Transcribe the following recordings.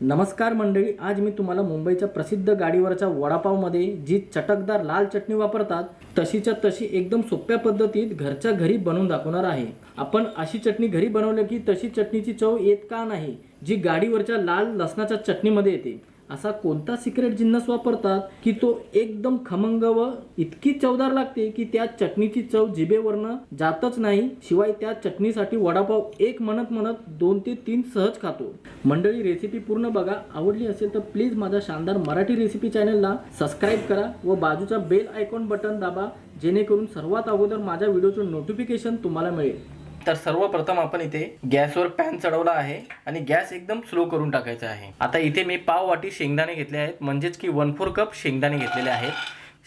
नमस्कार मंडळी आज मी तुम्हाला मुंबईच्या प्रसिद्ध गाडीवरच्या वडापावमध्ये जी चटकदार लाल चटणी वापरतात तशीच्या तशी एकदम सोप्या पद्धतीत घरच्या घरी बनवून दाखवणार आहे. आपण अशी चटणी घरी बनवलं की तशी चटणीची चव येत का नाही जी गाडीवरच्या लाल लसणाच्या चटणीमध्ये येते. असा कोणता सिक्रेट जिन्नस वापरतात की तो एकदम खमंग व इतकी चवदार लागते की त्या चटणीची चव जिभेवरनं जातच नाही शिवाय त्या चटणीसाठी वडापाव एक म्हणत म्हणत दोन ते तीन सहज खातो. मंडळी रेसिपी पूर्ण बघा. आवडली असेल तर प्लीज माझ्या शानदार मराठी रेसिपी चॅनलला सबस्क्राईब करा व बाजूचा बेल आयकॉन बटन दाबा जेणेकरून सर्वात अगोदर माझ्या व्हिडिओचं नोटिफिकेशन तुम्हाला मिळेल. तर सर्वप्रथम आपण इथे गॅसवर पॅन चढवला आहे आणि गॅस एकदम स्लो करून टाकायचा आहे. आता इथे मी पाव वाटी शेंगदाणे घेतले आहेत. म्हणजेच की वन फोर कप शेंगदाणे घेतलेले आहेत.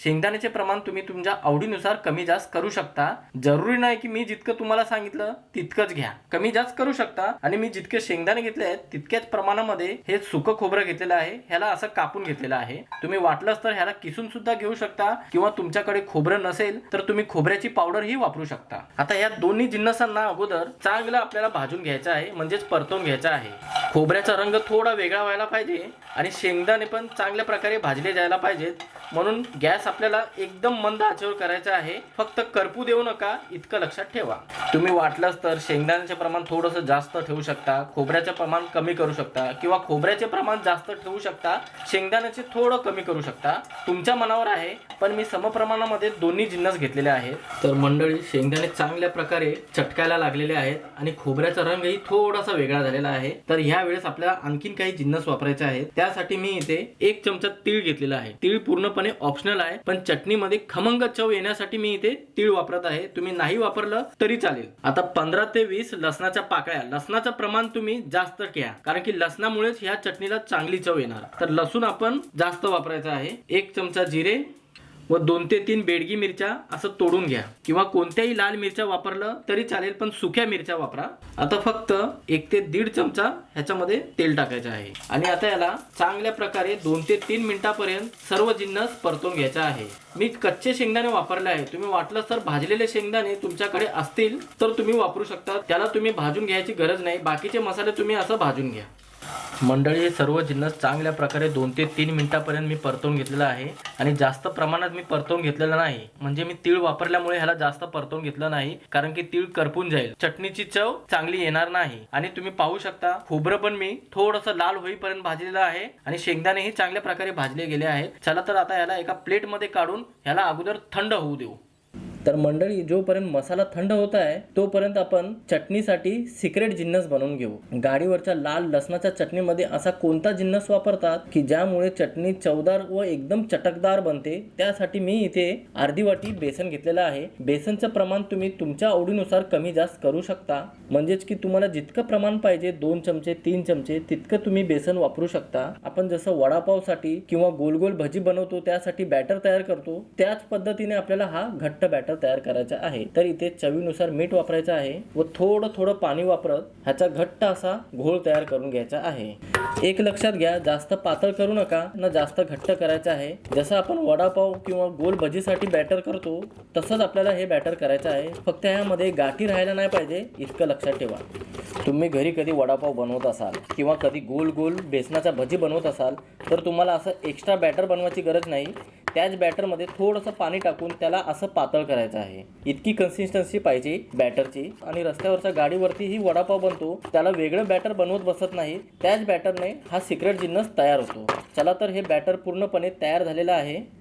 शेंगदाण्याचे प्रमाण तुम्ही तुमच्या आवडीनुसार कमी जास्त करू शकता. जरुरी नाही की मी जितकं तुम्हाला सांगितलं तितकंच घ्या. कमी जास्त करू शकता आणि मी जितके शेंगदाणे घेतले आहेत तितक्याच प्रमाणामध्ये हे सुकं खोबरं घेतलेलं आहे ह्याला असं कापून घेतलेलं आहे. तुम्ही वाटलंच तर ह्याला किसून सुद्धा घेऊ शकता किंवा तुमच्याकडे खोबरं नसेल तर तुम्ही खोबऱ्याची पावडर ही वापरू शकता. आता या दोन्ही जिन्नसांना अगोदर चांगलं आपल्याला भाजून घ्यायचं आहे म्हणजेच परतवून घ्यायचं आहे. खोबऱ्याचा रंग थोडा वेगळा व्हायला पाहिजे आणि शेंगदाणे पण चांगल्या प्रकारे भाजले जायला पाहिजेत. म्हणून गॅस आपल्याला एकदम मंद आचेवर करायचा आहे. फक्त करपू देऊ नका इतकं लक्षात ठेवा. तुम्ही वाटलंच तर शेंगदाण्याचे प्रमाण थोडंसं जास्त ठेवू शकता खोबऱ्याचे प्रमाण कमी करू शकता किंवा खोबऱ्याचे प्रमाण जास्त ठेवू शकता शेंगदाण्याचे थोडं कमी करू शकता. तुमच्या मनावर आहे पण मी समप्रमाणामध्ये दोन्ही जिन्नस घेतलेले आहेत. तर मंडळी शेंगदाणे चांगल्या प्रकारे चटकायला लागलेले आहेत आणि खोबऱ्याचा रंगही थोडासा वेगळा झालेला आहे. तर ह्या वेळेस आपल्याला आणखीन काही जिन्नस वापरायचे आहेत. त्यासाठी मी इथे एक चमचा तीळ घेतलेला आहे. तीळ पूर्णपणे ऑप्शनल आहे पण चटणीमध्ये खमंग चव येण्यासाठी मी इथे तीळ वापरत आहे. तुम्ही नाही वापरलं तरी चालेल. आता पंधरा ते वीस लसणाच्या पाकळ्या. लसणाचं प्रमाण तुम्ही जास्त घ्या कारण की लसणामुळेच ह्या चटणीला चांगली चव येणार. तर लसूण आपण जास्त वापरायचं आहे. एक चमचा जिरे व दोन ते तीन बेडगी मिरच्या असं तोडून घ्या. किंवा कोणत्याही लाल मिरच्या वापरलं तरी चालेल पण सुक्या मिरच्या वापरा. आता फक्त एक ते दीड चमचा ह्याच्यामध्ये तेल टाकायचं आहे. आणि आता याला चांगल्या प्रकारे दोन ते तीन मिनिटापर्यंत सर्व जिन्नस परतून घ्यायचा आहे. मी कच्चे शेंगदाणे वापरले आहे तुम्ही वाटलं तर भाजलेले शेंगदाणे तुमच्याकडे असतील तर तुम्ही वापरू शकता. त्याला तुम्ही भाजून घ्यायची गरज नाही. बाकीचे मसाले तुम्ही असं भाजून घ्या. मंडळी हे सर्व जिन्नस चांगल्या प्रकारे दोन ते तीन मिनिटापर्यंत मी परतवून घेतलेलं आहे. आणि जास्त प्रमाणात मी परतवून घेतलेलं नाही. म्हणजे मी तीळ वापरल्यामुळे ह्याला जास्त परतवून घेतलं नाही. कारण की तीळ करपून जाईल. चटणीची चव चांगली येणार नाही. आणि तुम्ही पाहू शकता खोबरं पण मी थोडंसं लाल होईपर्यंत भाजलेलं आहे. आणि शेंगदाणेही चांगल्या प्रकारे भाजले गेले आहेत. चला तर आता याला एका प्लेटमध्ये काढून ह्याला अगोदर थंड होऊ देऊ. तर मंडळी जोपर्यंत मसाला थंड होत आहे तोपर्यंत आपण चटणीसाठी सिक्रेट जिन्नस बनवून घेऊ. गाडीवरच्या लाल लसणाच्या चटणीमध्ये असा कोणता जिन्नस वापरतात की ज्यामुळे चटणी चवदार व एकदम चटकदार बनते? त्यासाठी मी इथे अर्धी वाटी बेसन घेतलेलं आहे. बेसनचं प्रमाण तुम्ही तुमच्या आवडीनुसार कमी जास्त करू शकता. म्हणजेच की तुम्हाला जितकं प्रमाण पाहिजे दोन चमचे तीन चमचे तितकं तुम्ही बेसन वापरू शकता. आपण जसं वडापावसाठी किंवा गोल गोल भजी बनवतो त्यासाठी बॅटर तयार करतो. त्याच पद्धतीने आपल्याला हा घट्ट बॅटर तयार करायचा आहे. तर इथे चवीनुसार मीठ वापरायचं आहे व थोडं थोडं पाणी वापरत ह्याचा घट्ट असा घोळ तयार करून घ्यायचा आहे. एक लक्षात घ्या जास्त पातळ करू नका न जास्त घट्ट करायचं आहे. जसं आपण वडापाव किंवा गोल भजीसाठी बॅटर करतो तसंच आपल्याला हे बॅटर करायचं आहे. फक्त ह्यामध्ये गाठी राहायला नाही पाहिजे इतकं लक्षात ठेवा. तुम्ही घरी कधी वडापाव बनवत असाल किंवा कधी गोल गोल बेसनाचा भजी बनवत असाल तर तुम्हाला असं एक्स्ट्रा बॅटर बनवायची गरज नाही. त्याच बॅटरमध्ये थोडंसं पाणी टाकून त्याला असं पातळ करायचं आहे. इतकी कन्सिस्टन्सी पाहिजे बॅटरची आणि रस्त्यावरच्या गाडीवरती ही वडापाव बनतो. त्याला वेगळं बॅटर बनवत बसत नाही. त्याच बॅटरने हा सिक्रेट जिन्नस तयार होतो. चला तर हे बॅटर पूर्णपणे तयार झालेलं आहे.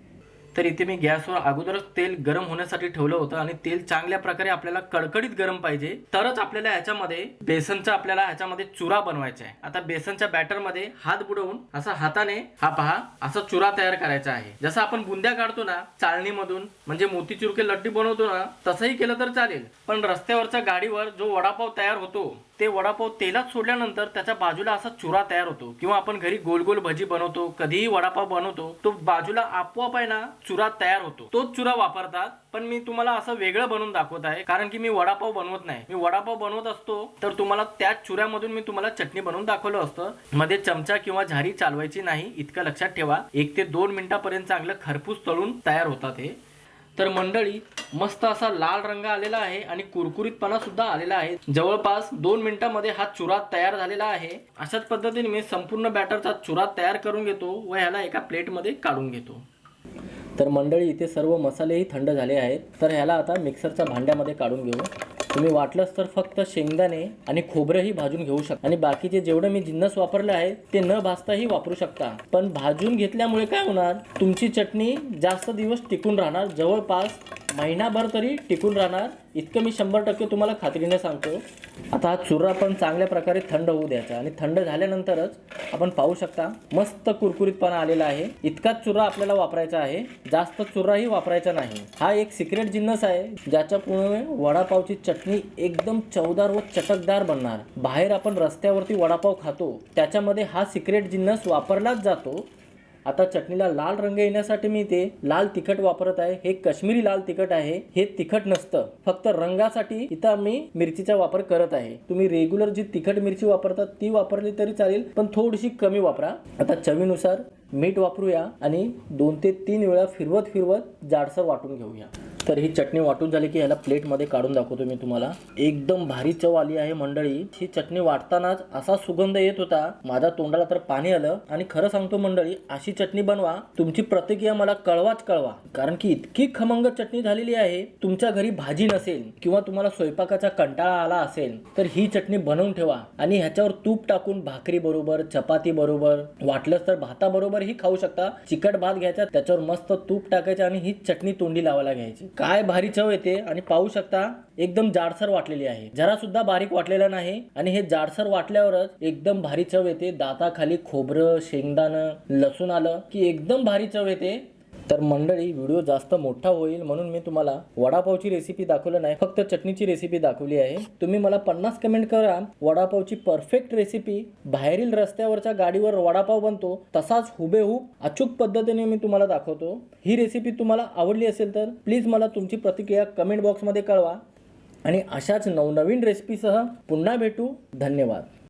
तर इथे मी गॅसवर अगोदरच तेल गरम होण्यासाठी ठेवलं होतं आणि तेल चांगल्या प्रकारे आपल्याला कडकडीत गरम पाहिजे. तरच आपल्याला ह्याच्यामध्ये बेसनचा आपल्याला ह्याच्यामध्ये चुरा बनवायचा आहे. आता बेसनच्या बॅटरमध्ये हात बुडवून असा हाताने हा पहा असा चुरा तयार करायचा आहे. जसं आपण बुंद्या काढतो ना चाळणीमधून म्हणजे मोतीचुरके लड्डी बनवतो ना तसंही केलं तर चालेल. पण रस्त्यावरच्या गाडीवर जो वडापाव तयार होतो ते वडापाव तेलात सोडल्यानंतर त्याच्या बाजूला असा चुरा तयार होतो. किंवा आपण घरी गोल गोल भजी बनवतो कधीही वडापाव बनवतो तो बाजूला आपोआप आहे ना चुरा तयार होतो. तोच चुरा वापरतात. पण मी तुम्हाला असं वेगळं बनवून दाखवत आहे कारण की मी वडापाव बनवत नाही. मी वडापाव बनवत असतो तर तुम्हाला त्याच चुऱ्यामधून मी तुम्हाला चटणी बनवून दाखवलं असतं. मध्ये चमचा किंवा झारी चालवायची नाही इतकं लक्षात ठेवा. एक ते दोन मिनिटापर्यंत चांगलं खरपूस तळून तयार होतात हे. तर मंडळी मस्त असा लाल रंग आलेला आहे आणि कुरकुरीतपणा सुद्धा आलेला आहे. जवळपास दोन मिनिटांमध्ये हा चुरा तयार झालेला आहे. अशाच पद्धतीने मी संपूर्ण बॅटरचा चुरा तयार करून घेतो व ह्याला एका प्लेटमध्ये काढून घेतो. तर मंडळी इथे सर्व मसालेही थंड झाले आहेत. तर ह्याला आता मिक्सरच्या भांड्यामध्ये काढून घेऊ. तुम्ही वाटलंच तर फक्त शेंगदाणे आणि खोबरंही भाजून घेऊ शकता. आणि बाकीचे जेवढं मी जिन्नस वापरले आहे ते न भाजताही वापरू शकता. पण भाजून घेतल्यामुळे काय होणार? तुमची चटणी जास्त दिवस टिकून राहणार. जवळपास महिनाभर तरी टिकून राहणार. इतकं मी शंभर टक्के तुम्हाला खात्रीने सांगतो. आता हा चुरा पण चांगल्या प्रकारे थंड होऊ द्यायचा आणि थंड झाल्यानंतरच आपण पाहू शकता मस्त कुरकुरीतपणा आलेला आहे. इतकाच चुरा आपल्याला वापरायचा आहे. जास्त चुराही वापरायचा नाही. हा एक सिक्रेट जिन्नस आहे ज्याच्यामुळे वडापावची चटणी एकदम चवदार व चटकदार बनणार. बाहेर आपण रस्त्यावरती वडापाव खातो त्याच्यामध्ये हा सिक्रेट जिन्नस वापरलाच जातो. आता चटणीला लाल रंग येण्यासाठी मी ते लाल तिखट वापरत आहे. हे काश्मीरी लाल तिखट आहे. हे तिखट नसतं. फक्त रंगासाठी इथं मी मिरचीचा वापर करत आहे. तुम्ही रेग्युलर जी तिखट मिरची वापरतात ती वापरली तरी चालेल पण थोडीशी कमी वापरा. आता चवीनुसार मीठ वापरूया आणि दोन ते तीन वेळा फिरवत फिरवत जाडसर वाटून घेऊया. तर ही चटणी वाटून झाली की ह्याला प्लेटमध्ये काढून दाखवतो मी तुम्हाला. एकदम भारी चव आली आहे मंडळी. ही चटणी वाटतानाच असा सुगंध येत होता. माझ्या तोंडाला तर पाणी आलं. आणि खरं सांगतो मंडळी अशी चटणी बनवा. तुमची प्रतिक्रिया मला कळवाच कळवा. कारण की इतकी खमंग चटणी झालेली आहे तुमच्या घरी भाजी नसेल किंवा तुम्हाला स्वयंपाकाचा कंटाळा आला असेल तर ही चटणी बनवून ठेवा. आणि ह्याच्यावर तूप टाकून भाकरी बरोबर चपाती बरोबर वाटलंच तर भाताबरोबर ही खाऊ शकता. चिकट भात घ्यायचा त्याच्यावर मस्त तूप टाकायचं आणि ही चटणी तोंडी लावायला घ्यायची. काय भारी चव येते आणि पाहू शकता एकदम जाडसर वाटलेली आहे. जरा सुद्धा बारीक वाटलेला नाही आणि हे जाडसर वाटल्यावरच एकदम भारी चव येते. दाताखाली खोबरं शेंगदाणं लसूण आलं की एकदम भारी चव येते. तर मंडळी व्हिडिओ जास्त मोठा होईल म्हणून मी तुम्हाला वडापावची रेसिपी दाखवलं नाही फक्त चटणीची रेसिपी दाखवली आहे. तुम्ही मला पन्नास कमेंट करा वडापावची परफेक्ट रेसिपी बाहेरील रस्त्यावरच्या गाडीवर वडापाव बनतो तसाच हुबेहूब अचूक पद्धतीने मी तुम्हाला दाखवतो. ही रेसिपी तुम्हाला आवडली असेल तर प्लीज मला तुमची प्रतिक्रिया कमेंट बॉक्समध्ये कळवा. आणि अशाच नवनवीन रेसिपीसह पुन्हा भेटू. धन्यवाद.